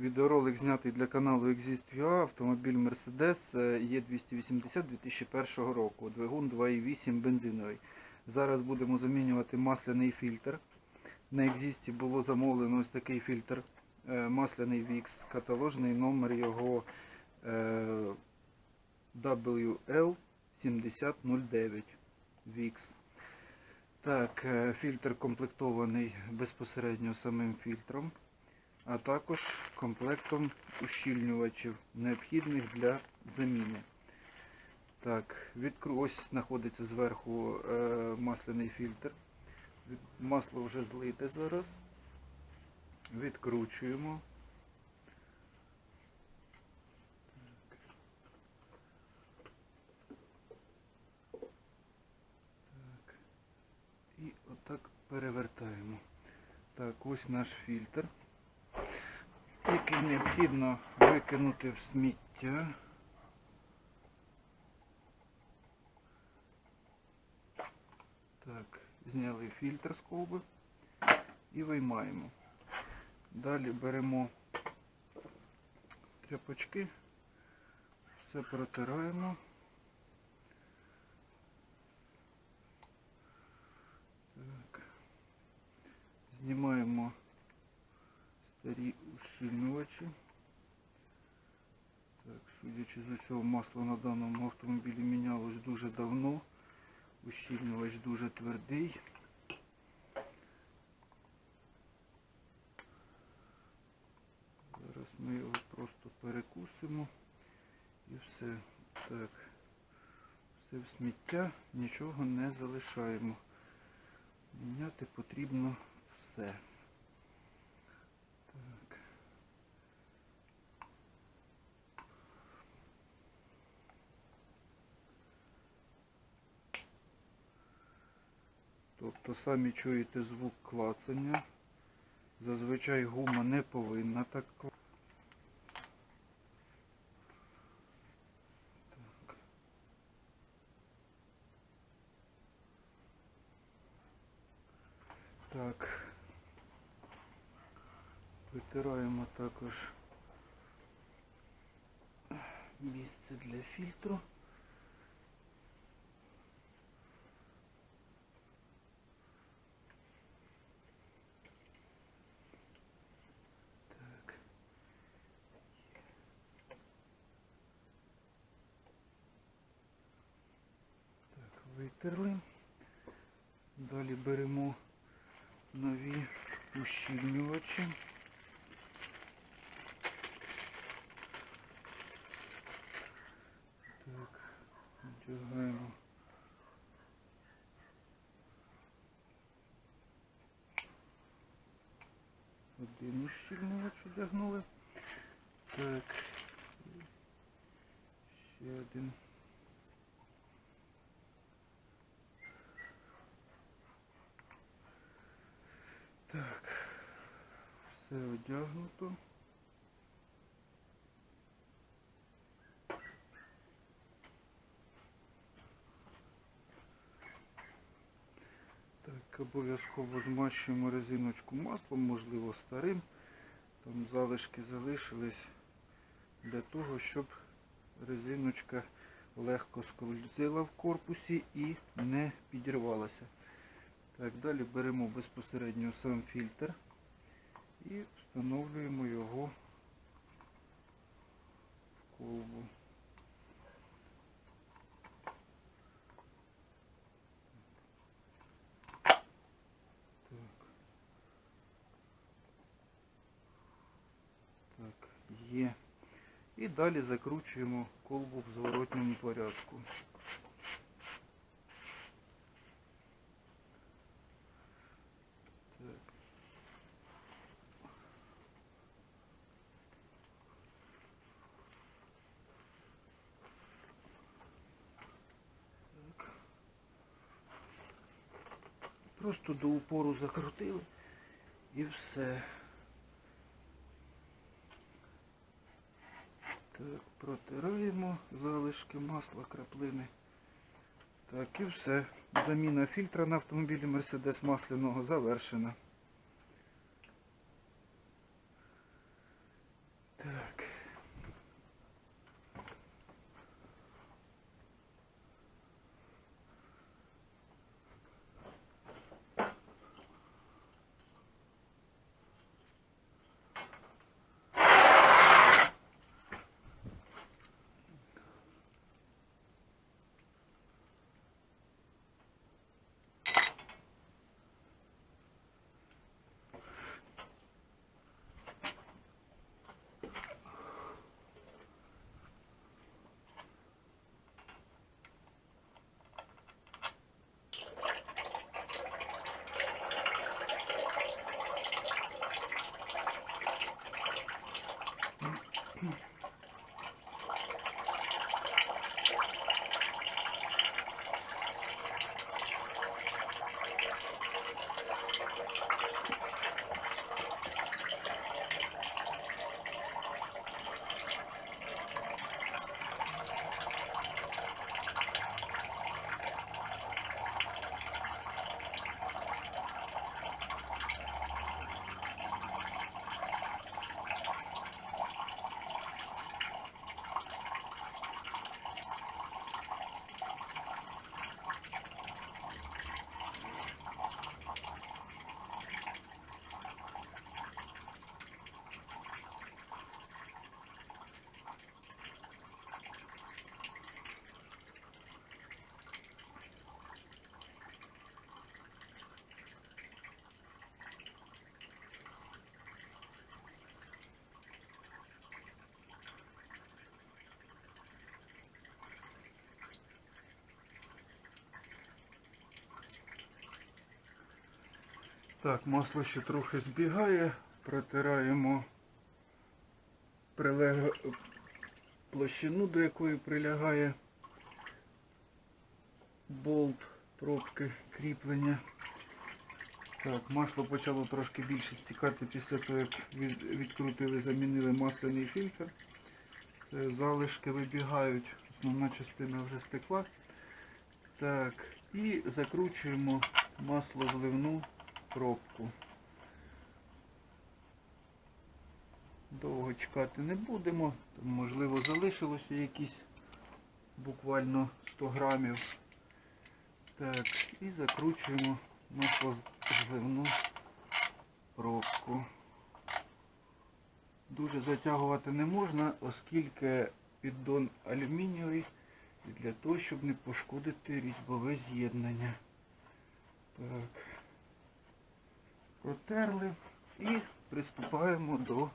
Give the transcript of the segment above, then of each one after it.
Відеоролик знятий для каналу Exist.ua, автомобіль Mercedes е 280 2001 року, двигун 2.8 бензиновий. Зараз будемо замінювати масляний фільтр. На Exist було замовлено ось такий фільтр е, масляний VX, каталожний номер його е, WL7009 VX. Так, е, фільтр комплектований безпосередньо самим фільтром а також комплектом ущільнювачів, необхідних для заміни. Так, відкру... Ось знаходиться зверху е, масляний фільтр. Масло вже злите зараз. Відкручуємо. Так. І отак перевертаємо. Так, ось наш фільтр необхідно викинути в сміття. Так, зняли фільтр з колби і виймаємо. Далі беремо тряпочки, все протираємо. Так. Знімаємо ущільнювачі. Так, судячи з усього, масло на даному автомобілі мінялось дуже давно. Ущільнювач дуже твердий. Зараз ми його просто перекусимо і все. Так, все в сміття, нічого не залишаємо. Міняти потрібно все. Так. Тобто самі чуєте звук клацання. Зазвичай гума не повинна так клацати. Так. Витираємо також місце для фільтру. Так. Витерли. Далі беремо нові ущільнювачі. Так, одягаємо. Один ущільнювач одягнули. Так. Ще один. Все одягнуто. Так, обов'язково змащуємо резиночку маслом, можливо старим. Там залишки залишились для того, щоб резиночка легко скользила в корпусі і не підірвалася. Так, далі беремо безпосередньо сам фільтр і встановлюємо його в колбу. Є. І далі закручуємо колбу в зворотньому порядку. Просто до упору закрутили і все. Так, протираємо залишки масла, краплини. Так, і все. Заміна фільтра на автомобілі Mercedes масляного завершена. Так, масло ще трохи збігає, протираємо прилег... площину, до якої прилягає болт пробки кріплення. Так, масло почало трошки більше стікати після того, як відкрутили, замінили масляний фільтр. Це залишки вибігають, основна частина вже стекла. Так, і закручуємо маслозливну пробку. Довго чекати не будемо, можливо залишилося якісь буквально 100 грамів. Так, і закручуємо маслозливну пробку. Дуже затягувати не можна, оскільки піддон алюмінієвий для того, щоб не пошкодити різьбове з'єднання. Так. Протерли і приступаємо до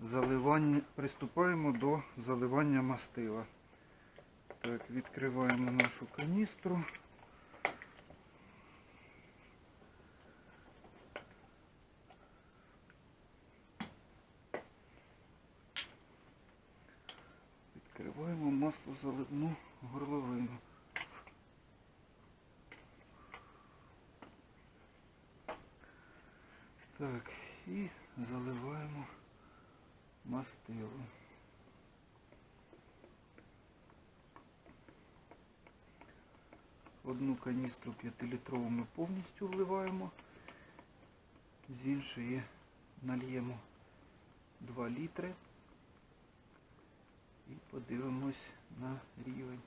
заливання, приступаємо до заливання мастила. Так, відкриваємо нашу каністру. Відкриваємо маслозаливну горловину. Так, і заливаємо мастило. Одну каністру 5-літрову ми повністю вливаємо, з іншої нальємо 2 літри і подивимось на рівень.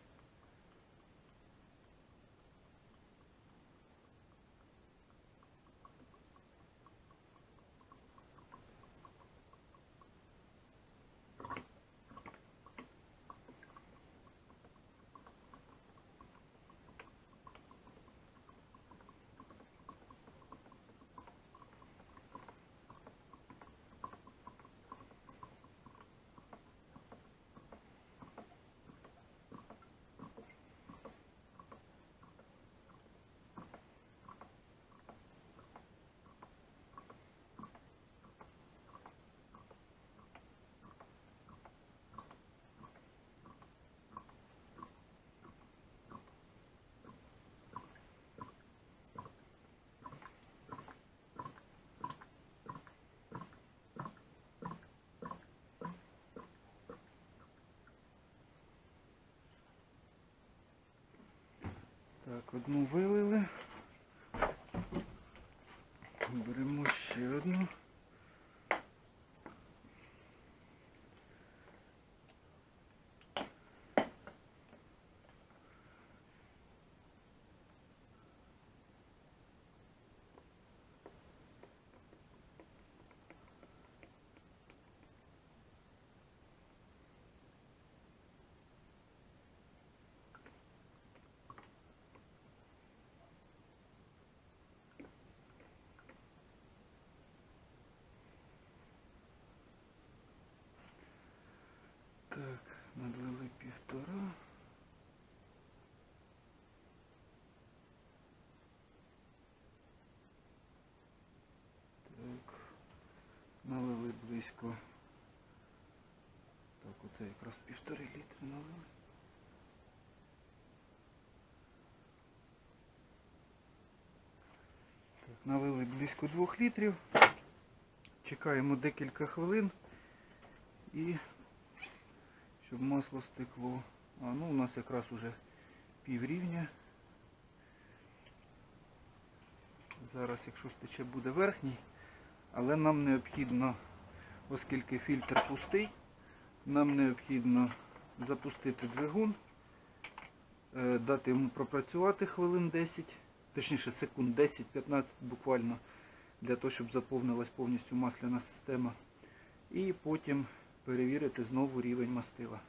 Так, одну вилили. Беремо ще одну. Так, надлили півтора. Так, налили близько. Так, оце якраз півтори літри налили. Так, налили близько двох літрів. Чекаємо декілька хвилин і щоб масло стекло. А ну у нас якраз уже пів рівня. Зараз, якщо стече, буде верхній, але нам необхідно, оскільки фільтр пустий, нам необхідно запустити двигун, е, дати йому пропрацювати хвилин 10, точніше секунд 10-15 буквально, для того, щоб заповнилась повністю масляна система. І потім перевірити знову рівень мастила.